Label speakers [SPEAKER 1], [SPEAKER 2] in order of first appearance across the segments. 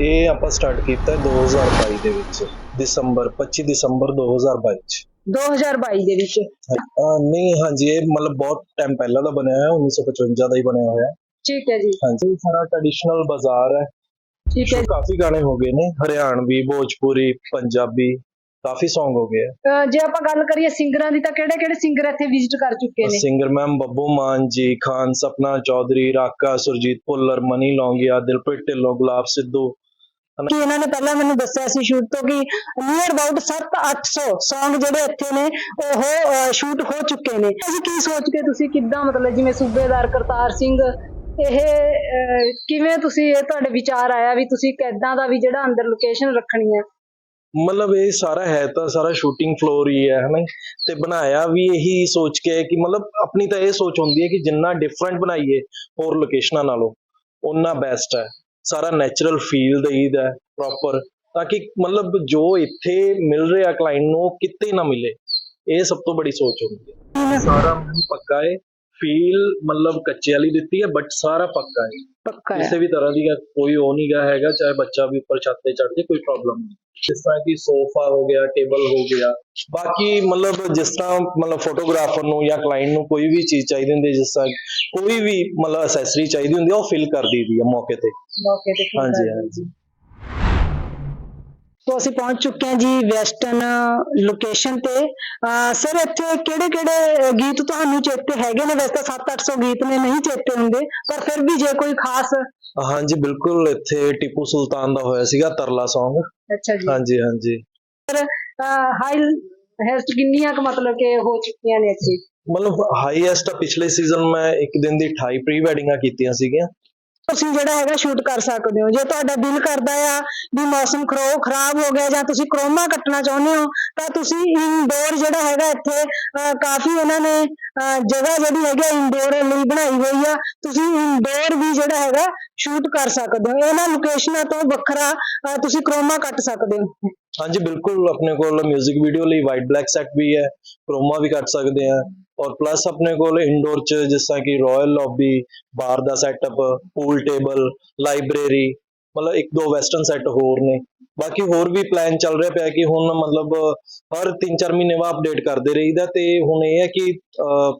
[SPEAKER 1] ਇਹ ਆਪਾਂ ਸਟਾਰਟ ਕੀਤਾ 2022 ਦੇ ਵਿੱਚ ਦਸੰਬਰ 25 ਦਸੰਬਰ 2022 ਚ।
[SPEAKER 2] 2022 ਦੇ ਵਿੱਚ।
[SPEAKER 1] ਅਹ ਨਹੀਂ ਹਾਂਜੀ ਇਹ ਮਤਲਬ ਬਹੁਤ ਟਾਈਮ ਪਹਿਲਾਂ ਦਾ ਬਣਿਆ ਹੋਇਆ 1955 ਦਾ ਹੀ ਬਣਿਆ ਹੋਇਆ। ਹੈ।
[SPEAKER 2] ਠੀਕ ਹੈ ਜੀ।
[SPEAKER 1] ਹਾਂਜੀ ਸਾਰਾ ਟ੍ਰੈਡੀਸ਼ਨਲ ਬਾਜ਼ਾਰ ਹੈ।
[SPEAKER 2] ਠੀਕ ਹੈ
[SPEAKER 1] ਕਾਫੀ ਗਾਣੇ ਹੋ ਗਏ ਨੇ ਹਰਿਆਣਵੀ ਭੋਜਪੁਰੀ ਪੰਜਾਬੀ ਕਾਫੀ Song ਹੋ ਗਏ
[SPEAKER 2] ਅਹ ਜੇ ਆਪਾਂ ਗੱਲ ਕਰੀਏ ਸਿੰਗਰਾਂ ਦੀ ਤਾਂ ਕਿਹੜੇ ਕਿਹੜੇ ਸਿੰਗਰ ਇੱਥੇ ਵਿਜ਼ਿਟ ਕਰ ਚੁੱਕੇ ਨੇ?
[SPEAKER 1] ਸਿੰਗਰ ਮੈਮ ਬੱਬੂ ਮਾਨ ਜੀ ਖਾਨ ਸਪਨਾ ਚੌਧਰੀ ਰਾਕਾ ਸੁਰਜੀਤ ਭੁੱਲਰ ਮਨੀ ਲੌਂਗੀਆ ਦਿਲਪ੍ਰੀਤ ਢਿੱਲੋਂ ਗੁਲਾਬ ਸਿੱਧੂ
[SPEAKER 2] ਕਿ ਇਹਨਾਂ ਨੇ ਪਹਿਲਾਂ ਮੈਨੂੰ ਦੱਸਿਆ ਸੀ ਸ਼ੂਟ ਤੋਂ ਕਿ ਨੀਅਰ ਅਬਾਊਟ 7-800 Song ਜਿਹੜੇ ਇੱਥੇ ਨੇ ਉਹ ਸ਼ੂਟ ਹੋ ਚੁੱਕੇ ਨੇ। ਅਸੀਂ ਕੀ ਸੋਚ ਕੇ ਤੁਸੀਂ ਕਿੱਦਾਂ ਮਤਲਬ ਜਿਵੇਂ ਸੂਬੇਦਾਰ ਕਰਤਾਰ ਸਿੰਘ ਇਹ ਕਿਵੇਂ ਤੁਸੀਂ ਇਹ ਤੁਹਾਡੇ ਵਿਚਾਰ ਆਇਆ ਵੀ ਤੁਸੀਂ ਕਿੱਦਾਂ ਦਾ ਵੀ ਜਿਹੜਾ ਅੰਦਰ ਲੋਕੇਸ਼ਨ ਰੱਖਣੀ ਹੈ
[SPEAKER 1] ਮਤਲਬ ਇਹ ਸਾਰਾ ਹੈ ਤਾਂ ਸਾਰਾ ਸ਼ੂਟਿੰਗ ਫਲੋਰ ਹੀ ਹੈ ਹਨਾ? ਤੇ ਬਣਾਇਆ ਵੀ ਇਹੀ ਸੋਚ ਕੇ ਕਿ ਮਤਲਬ ਆਪਣੀ ਤਾਂ ਇਹ ਸੋਚ ਹੁੰਦੀ ਹੈ ਕਿ ਜਿੰਨਾ ਡਿਫਰੈਂਟ ਬਣਾਈਏ ਹੋਰ ਲੋਕੇਸ਼ਨਾਂ ਨਾਲੋਂ ਉਨਾ ਬੈਸਟ ਹੈ। ਸਾਰਾ ਨੈਚੁਰਲ ਫੀਲ ਦੇਈਦਾ ਪ੍ਰੋਪਰ ਤਾਂ ਕਿ ਮਤਲਬ ਜੋ ਇੱਥੇ ਮਿਲ ਰਿਹਾ ਕਲਾਇੰਟ ਨੂੰ ਕਿਤੇ ਨਾ ਮਿਲੇ ਇਹ ਸਭ ਤੋਂ ਬੜੀ ਸੋਚ ਹੁੰਦੀ ਹੈ। ਸਾਰਾ ਮੈਨੂੰ ਪੱਕਾ ਹੈ ਫੀਲ ਮਤਲਬ ਕੱਚੇ ਵਾਲੀ ਦਿੱਤੀ ਹੈ ਬਟ ਸਾਰਾ ਪੱਕਾ ਹੈ।
[SPEAKER 2] ਪੱਕਾ ਹੈ।
[SPEAKER 1] ਕਿਸੇ ਵੀ ਤਰ੍ਹਾਂ ਦੀ ਕੋਈ ਉਹ ਨਹੀਂ ਗਾ ਹੈਗਾ ਚਾਹੇ ਬੱਚਾ ਵੀ ਉੱਪਰ ਛੱਤ ਤੇ ਚੜ੍ਹ ਜੇ ਕੋਈ ਪ੍ਰੋਬਲਮ ਨਹੀਂ ਜਿਸ ਤਰ੍ਹਾਂ ਕਿ ਸੋਫਾ ਹੋ ਗਿਆ ਟੇਬਲ ਹੋ ਗਿਆ ਬਾਕੀ ਮਤਲਬ ਜਿਸ ਤਰ੍ਹਾਂ ਮਤਲਬ ਫੋਟੋਗ੍ਰਾਫਰ ਨੂੰ ਜਾਂ ਕਲਾਇੰਟ ਨੂੰ ਕੋਈ ਵੀ ਚੀਜ਼ ਚਾਹੀਦੀ ਹੁੰਦੀ ਜਿਸ ਤਰ੍ਹਾਂ ਕੋਈ ਵੀ ਮਤਲਬ ਅਸੈਸਰੀ ਚਾਹੀਦੀ ਹੁੰਦੀ ਉਹ ਫਿਲ ਕਰ ਦਈਦੀ ਹੈ ਮੌਕੇ ਤੇ।
[SPEAKER 2] ਮੌਕੇ ਤੇ ਕੀਤਾ
[SPEAKER 1] ਹਾਂਜੀ। ਹਾਂਜੀ।
[SPEAKER 2] ਸੋ ਅਸੀਂ ਪਹੁੰਚ ਚੁੱਕੇ ਹਾਂ ਜੀ ਵੈਸਟਰਨ ਲੋਕੇਸ਼ਨ ਤੇ। ਸਰ ਇੱਥੇ ਕਿਹੜੇ ਕਿਹੜੇ ਗੀਤ ਤੁਹਾਨੂੰ ਚੇਤੇ ਹੈਗੇ ਨੇ? ਵੈਸੇ ਤਾਂ 7-800 ਗੀਤ ਨੇ ਨਹੀਂ ਚੇਤੇ ਹੁੰਦੇ ਪਰ ਫਿਰ ਵੀ ਜੇ ਕੋਈ ਖਾਸ
[SPEAKER 1] ਹਾਂਜੀ ਬਿਲਕੁਲ ਇੱਥੇ ਟਿਪੂ ਸੁਲਤਾਨ ਦਾ ਹੋਇਆ ਸੀਗਾ ਤਰਲਾ Song
[SPEAKER 2] ਅੱਛਾ ਜੀ।
[SPEAKER 1] ਹਾਂਜੀ ਹਾਂਜੀ।
[SPEAKER 2] ਹਾਈ ਹੈਸਟ ਕਿੰਨੀਆਂ ਕੁ ਮਤਲਬ ਕਿ ਹੋ ਚੁੱਕੀਆਂ ਨੇ ਇੱਥੇ?
[SPEAKER 1] ਮਤਲਬ ਹਾਈਐਸਟ ਪਿਛਲੇ ਸੀਜ਼ਨ ਮੈਂ ਇੱਕ ਦਿਨ ਦੀ 28 ਪ੍ਰੀ ਵੈਡਿੰਗਾਂ ਕੀਤੀਆਂ ਸੀਗੀਆਂ।
[SPEAKER 2] ਤੁਸੀਂ ਜਿਹੜਾ ਹੈਗਾ ਸ਼ੂਟ ਕਰ ਸਕਦੇ ਹੋ। ਜੇ ਤੁਹਾਡਾ ਦਿਲ ਕਰਦਾ ਆ ਵੀ ਮੌਸਮ ਖਰੋ, ਖਰਾਬ ਹੋ ਗਿਆ ਜਾਂ ਤੁਸੀਂ ਕਰੋਮਾ ਕੱਟਣਾ ਚਾਹੁੰਦੇ ਹੋ, ਤਾਂ ਤੁਸੀਂ ਇਨਡੋਰ ਜਿਹੜਾ ਹੈਗਾ ਇੱਥੇ ਕਾਫੀ ਇਹਨਾਂ ਨੇ ਜਗ੍ਹਾ ਜਿਹੜੀ ਹੈਗੀ ਇਨਡੋਰ ਲਈ ਬਣਾਈ ਹੋਈ ਆ, ਤੁਸੀਂ ਇਨਡੋਰ ਵੀ ਜਿਹੜਾ ਹੈਗਾ ਸ਼ੂਟ ਕਰ ਸਕਦੇ ਹੋ। ਇਹਨਾਂ ਲੋਕੇਸ਼ਨਾਂ ਤੋਂ ਵੱਖਰਾ ਤੁਸੀਂ ਕਰੋਮਾ ਕੱਟ ਸਕਦੇ ਹੋ।
[SPEAKER 1] ਹਾਂਜੀ, ਬਿਲਕੁਲ। ਆਪਣੇ ਕੋਲ 뮤직 ਵੀਡੀਓ ਲਈ ਵਾਈਟ ਬਲੈਕ ਸੈਟ ਵੀ ਹੈ, ਕ੍ਰੋਮਾ ਵੀ ਕੱਟ ਸਕਦੇ ਆ। ਔਰ ਪਲੱਸ ਆਪਣੇ ਕੋਲ ਇੰਡੋਰ ਚ ਜਿਸ ਤਰ੍ਹਾਂ ਕਿ ਰਾਇਲ ਲੌਬੀ ਬਾਰ ਦਾ ਸੈਟਅਪ ਪੂਲ ਟੇਬਲ ਲਾਇਬ੍ਰੇਰੀ ਮਤਲਬ ਇੱਕ ਦੋ ਵੈਸਟਰਨ ਸੈੱਟ ਹੋਰ ਨੇ। ਬਾਕੀ ਹੋਰ ਵੀ ਪਲਾਨ ਚੱਲ ਰਿਹਾ ਪਿਆ ਕਿ ਹੁਣ ਮਤਲਬ ਹਰ 3-4 ਮਹੀਨੇ ਬਾਅਦ ਅਪਡੇਟ ਕਰਦੇ ਰਹੀਦਾ ਤੇ ਹੁਣ ਇਹ ਹੈ ਕਿ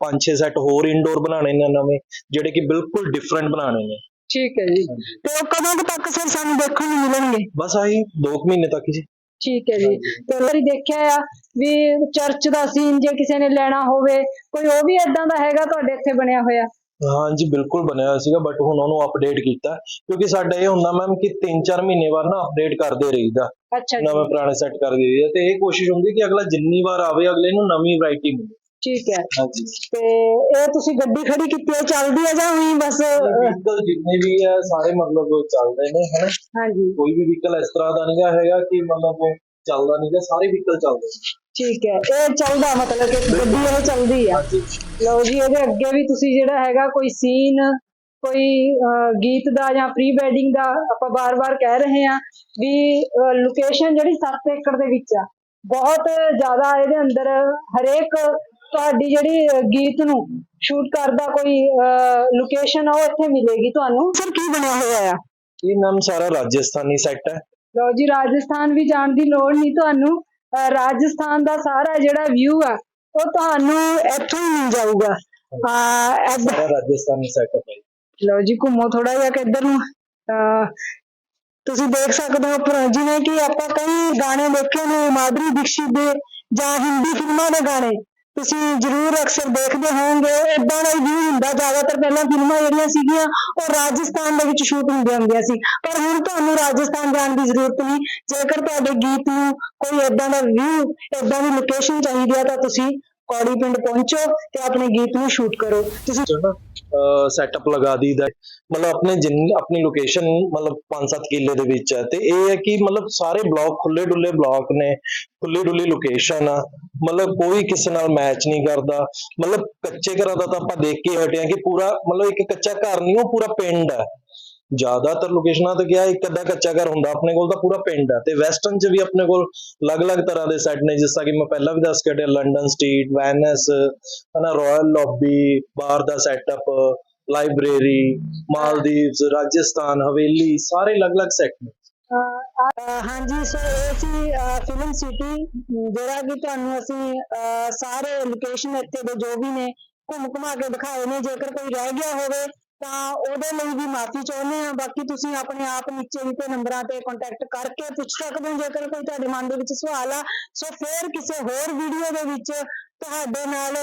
[SPEAKER 1] 5-6 ਸੈੱਟ ਹੋਰ ਇੰਡੋਰ ਬਣਾਉਣੇ ਨੇ ਨਵੇਂ ਜਿਹੜੇ ਕਿ ਬਿਲਕੁਲ ਡਿਫਰੈਂਟ ਬਣਾਉਣੇ ਨੇ।
[SPEAKER 2] ਠੀਕ ਹੈ ਜੀ। ਤੇ ਉਹ ਕਦੋਂ ਤੱਕ ਸਰ ਸਾਨੂੰ ਦੇਖਣ ਨੂੰ ਮਿਲਣਗੇ?
[SPEAKER 1] ਬਸ ਆਹੀ 2 ਮਹੀਨੇ ਤੱਕ ਜੀ।
[SPEAKER 2] ਠੀਕ ਹੈ ਜੀ। ਤੇ ਵਾਰੀ ਦੇਖਿਆ ਆ ਵੀ ਚਰਚ ਦਾ ਸੀਨ ਜੇ ਕਿਸੇ ਨੇ ਲੈਣਾ ਹੋਵੇ ਕੋਈ ਉਹ ਵੀ ਇਦਾਂ ਦਾ ਹੈਗਾ ਤੁਹਾਡੇ ਇੱਥੇ ਬਣਿਆ ਹੋਇਆ?
[SPEAKER 1] ਹਾਂਜੀ ਬਿਲਕੁਲ ਬਣਿਆ ਹੋਇਆ ਸੀਗਾ ਬਟ ਹੁਣ ਉਹਨੂੰ ਅਪਡੇਟ ਕੀਤਾ। ਕਿਉਂਕਿ ਸਾਡਾ ਇਹ ਹੁੰਦਾ ਮੈਮ ਕਿ 3-4 ਮਹੀਨੇ ਬਾਅਦ ਨਾ ਅਪਡੇਟ ਕਰਦੇ ਰਹੀਦਾ।
[SPEAKER 2] ਅੱਛਾ
[SPEAKER 1] ਨਵੇਂ ਪੁਰਾਣੇ ਸੈੱਟ ਕਰ ਦਈਦੇ ਤੇ ਇਹ ਕੋਸ਼ਿਸ਼ ਹੁੰਦੀ ਕਿ ਅਗਲਾ ਜਿੰਨੀ ਵਾਰ ਆਵੇ ਅਗਲੇ ਨੂੰ ਨਵੀਂ ਵੈਰਾਈਟੀ ਮਿਲੇ।
[SPEAKER 2] ਠੀਕ ਹੈ।
[SPEAKER 1] ਹਾਂਜੀ।
[SPEAKER 2] ਤੇ ਇਹ ਤੁਸੀਂ ਗੱਡੀ ਖੜੀ ਕੀਤੀ ਹੈ ਚੱਲਦੀ ਹੈ ਜਾਂ ਉਹੀ ਬਸ
[SPEAKER 1] ਵਹੀਕਲ ਜਿੰਨੇ ਵੀ ਆ ਸਾਰੇ ਮਤਲਬ ਚੱਲਦੇ ਨੇ ਹਨਾ?
[SPEAKER 2] ਹਾਂਜੀ।
[SPEAKER 1] ਕੋਈ ਵੀ ਵਹੀਕਲ ਇਸ ਤਰ੍ਹਾਂ ਦਾ ਨਹੀਂਗਾ ਹੈਗਾ ਕਿ ਮਤਲਬ ਚੱਲਦਾ ਨਹੀਂਗਾ ਸਾਰੇ ਵਹੀਕਲ ਚੱਲਦੇ ਨੇ।
[SPEAKER 2] ਠੀਕ ਹੈ। ਇਹ ਚੱਲਦਾ ਮਤਲਬ ਕਿ ਗੱਡੀ ਇਹ ਚੱਲਦੀ ਆ
[SPEAKER 1] ਹਾਂਜੀ।
[SPEAKER 2] ਲਓ ਜੀ ਇਹਦੇ ਅੱਗੇ ਵੀ ਤੁਸੀਂ ਜਿਹੜਾ ਹੈਗਾ ਕੋਈ ਸੀਨ ਕੋਈ ਗੀਤ ਦਾ ਜਾਂ ਪ੍ਰੀ ਵੈਡਿੰਗ ਦਾ ਆਪਾਂ ਬਾਰ-ਬਾਰ ਕਹਿ ਰਹੇ ਹਾਂ ਵੀ ਲੋਕੇਸ਼ਨ ਜਿਹੜੀ 7 ਏਕੜ ਦੇ ਵਿੱਚ ਆ। ਬਹੁਤ ਜ਼ਿਆਦਾ ਇਹਦੇ ਅੰਦਰ ਹਰੇਕ ਤੁਹਾਡੀ ਜਿਹੜੀ ਗੀਤ ਨੂੰ ਸ਼ੂਟ ਕਰਦਾ ਕੋਈ ਲੋਕੇਸ਼ਨ ਆ ਉਹ ਇੱਥੇ ਮਿਲੇਗੀ ਤੁਹਾਨੂੰ। ਸਰ ਕੀ ਬਣਿਆ ਹੋਇਆ ਆ?
[SPEAKER 1] ਇਹ ਨਾਮ ਸਾਰਾ? ਰਾਜਸਥਾਨੀ ਸੈੱਟ ਹੈ।
[SPEAKER 2] ਲਓ ਜੀ ਰਾਜਸਥਾਨ ਵੀ ਜਾਣ ਦੀ ਲੋੜ ਨਹੀਂ ਤੁਹਾਨੂੰ। ਰਾਜਸਥਾਨ ਦਾ ਸਾਰਾ ਜਿਹੜਾ ਵਿਊ ਆ ਉਹ ਤੁਹਾਨੂੰ ਇੱਥੋਂ ਹੀ ਮਿਲ ਜਾਊਗਾ। ਆ
[SPEAKER 1] ਸਾਰਾ ਰਾਜਸਥਾਨੀ ਸੈਟਅਪ ਹੈ
[SPEAKER 2] ਲਓ ਜੀ ਘੁੰਮੋ ਥੋੜਾ ਜਿਹਾ ਕਿ ਇੱਧਰ ਨੂੰ। ਤੁਸੀਂ ਦੇਖ ਸਕਦੇ ਹੋ ਪਰ ਜਿਵੇਂ ਕਿ ਆਪਾਂ ਕਈ ਗਾਣੇ ਦੇਖੇ ਨੇ ਮਾਧੁਰੀ ਦੀਕਸ਼ਿਤ ਦੇ ਜਾਂ ਹਿੰਦੀ ਫਿਲਮਾਂ ਦੇ ਗਾਣੇ। ਤੁਸੀਂ ਜ਼ਰੂਰ ਅਕਸਰ ਦੇਖਦੇ ਹੋਵੋਗੇ ਇਦਾਂ ਦਾ ਹੀ ਵਿਊ ਹੁੰਦਾ। ਜ਼ਿਆਦਾਤਰ ਪਹਿਲਾਂ ਫਿਲਮਾਂ ਜਿਹੜੀਆਂ ਸੀਗੀਆਂ, ਉਹ ਰਾਜਸਥਾਨ ਦੇ ਵਿੱਚ ਸ਼ੂਟ ਹੁੰਦੀਆਂ ਹੁੰਦੀਆਂ ਸੀ। ਪਰ ਹੁਣ ਤੁਹਾਨੂੰ ਰਾਜਸਥਾਨ ਜਾਣ ਦੀ ਜ਼ਰੂਰਤ ਨਹੀਂ। ਜੇਕਰ ਤੁਹਾਡੇ ਗੀਤ ਨੂੰ ਕੋਈ ਇਦਾਂ ਦਾ ਵਿਊ ਇਦਾਂ ਦੀ ਲੋਕੇਸ਼ਨ ਚਾਹੀਦੀ ਹੈ ਤਾਂ ਤੁਸੀਂ ਕੌੜੀ ਪਿੰਡ ਪਹੁੰਚੋ ਤੇ ਆਪਣੇ ਗੀਤ ਨੂੰ ਸ਼ੂਟ ਕਰੋ। ਤੁਸੀਂ
[SPEAKER 1] ਸੈਟਅਪ ਲਗਾ ਦੀਦਾ ਮਤਲਬ ਆਪਣੇ ਜਿੰਨ, ਆਪਣੀ ਲੋਕੇਸ਼ਨ ਮਤਲਬ 5-7 ਕਿੱਲੇ ਦੇ ਵਿੱਚ ਹੈ। ਤੇ ਇਹ ਹੈ ਕਿ ਮਤਲਬ ਸਾਰੇ ਬਲਾਕ ਖੁੱਲੇ ਡੁੱਲੇ ਬਲਾਕ ਨੇ ਖੁੱਲੀ ਡੁੱਲੀ ਲੋਕੇਸ਼ਨ ਆ। ਮਤਲਬ ਕੋਈ ਕਿਸੇ ਨਾਲ ਮੈਚ ਨਹੀਂ ਕਰਦਾ। ਮਤਲਬ ਕੱਚੇ ਘਰਾਂ ਦਾ ਤਾਂ ਆਪਾਂ ਦੇਖ ਕੇ ਹਟੇ ਹਾਂ ਕਿ ਪੂਰਾ, ਮਤਲਬ ਇੱਕ ਕੱਚਾ ਘਰ ਨਹੀਂ, ਉਹ ਪੂਰਾ ਪਿੰਡ ਹੈ। ਜ਼ਿਆਦਾਤਰ ਲੋਕੇਸ਼ਨਾਂ ਤੇ ਗਿਆ ਇੱਕ ਅੱਧਾ ਕੱਚਾ ਘਰ ਹੁੰਦਾ ਆਪਣੇ ਕੋਲ ਤਾਂ ਪੂਰਾ ਪਿੰਡ ਹੈ ਤੇ ਵੈਸਟਰਨ 'ਚ ਵੀ ਆਪਣੇ ਕੋਲ ਅਲੱਗ-ਅਲੱਗ ਤਰ੍ਹਾਂ ਦੇ ਸੈੱਟ ਨੇ, ਜਿਸ ਤਰ੍ਹਾਂ ਕਿ ਮੈਂ ਪਹਿਲਾਂ ਵੀ ਦੱਸ ਕੇ ਹਟਿਆ ਲੰਡਨ ਸਟਰੀਟ ਵੈਨਸ ਹਨਾ ਰਾਇਲ ਲੌਬੀ ਬਾਰ ਦਾ ਸੈਟਅਪ ਲਾਇਬ੍ਰੇਰੀ ਮਾਲਦੀਵਸ ਰਾਜਸਥਾਨ, ਹਵੇਲੀ, ਸਾਰੇ ਅਲੱਗ-ਅਲੱਗ ਸੈੱਟ ਨੇ।
[SPEAKER 2] ਹਾਂਜੀ ਸੋ ਇਹ ਸੀ ਫਿਲਮ ਸਿਟੀ ਜਿਹੜਾ ਕਿ ਤੁਹਾਨੂੰ ਅਸੀਂ ਸਾਰੇ ਲੋਕੇਸ਼ਨ ਇੱਥੇ ਦੇ ਜੋ ਵੀ ਨੇ ਘੁੰਮ ਘੁਮਾ ਕੇ ਦਿਖਾਏ ਨੇ, ਜੇਕਰ ਕੋਈ ਰਹਿ ਗਿਆ ਹੋਵੇ ਤਾਂ ਉਹਦੇ ਲਈ ਵੀ ਮਾਫੀ ਚਾਹੁੰਦੇ ਹਾਂ। ਬਾਕੀ ਤੁਸੀਂ ਆਪਣੇ ਆਪ ਨੀਚੇ ਦਿੱਤੇ ਨੰਬਰਾਂ ਤੇ ਕੰਟੈਕਟ ਕਰਕੇ ਪੁੱਛ ਸਕਦੇ ਹੋ ਜੇਕਰ ਕੋਈ ਤੁਹਾਡੇ ਮਨ ਦੇ ਵਿੱਚ ਸਵਾਲ ਆ। ਸੋ ਫਿਰ ਕਿਸੇ ਹੋਰ ਵੀਡੀਓ ਦੇ ਵਿੱਚ ਤੁਹਾਡੇ ਨਾਲ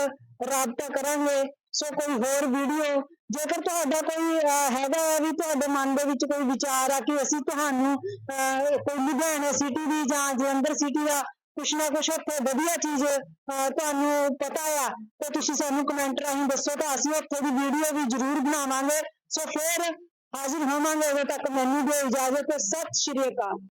[SPEAKER 2] ਰਾਬਤਾ ਕਰਾਂਗੇ। ਸੋ ਕੋਈ ਹੋਰ ਵੀਡੀਓ ਜੇਕਰ ਤੁਹਾਡਾ ਕੋਈ ਅਹ, ਹੈਗਾ ਹੈ ਵੀ ਤੁਹਾਡੇ ਮਨ ਦੇ ਵਿੱਚ ਕੋਈ ਵਿਚਾਰ ਆ ਕਿ ਅਸੀਂ ਤੁਹਾਨੂੰ ਅਹ, ਕੋਈ ਲੁਧਿਆਣਾ ਸਿਟੀ ਦੀ ਜਾਂ ਜਲੰਧਰ ਸਿਟੀ ਦਾ ਕੁਛ ਨਾ ਕੁਛ ਉੱਥੇ ਵਧੀਆ ਚੀਜ਼ ਤੁਹਾਨੂੰ ਪਤਾ ਆ, ਤੇ ਤੁਸੀਂ ਸਾਨੂੰ ਕਮੈਂਟ ਰਾਹੀਂ ਦੱਸੋ, ਤਾਂ ਅਸੀਂ ਉੱਥੇ ਦੀ ਵੀਡੀਓ ਵੀ ਜ਼ਰੂਰ ਬਣਾਵਾਂਗੇ। ਸੋ ਫਿਰ ਹਾਜ਼ਰ ਹੋਵਾਂਗੇ, ਉਦੋਂ ਤੱਕ ਮੈਨੂੰ ਦਿਓ ਇਜਾਜ਼ਤ ਸਤਿ ਸ਼੍ਰੀ ਅਕਾਲ।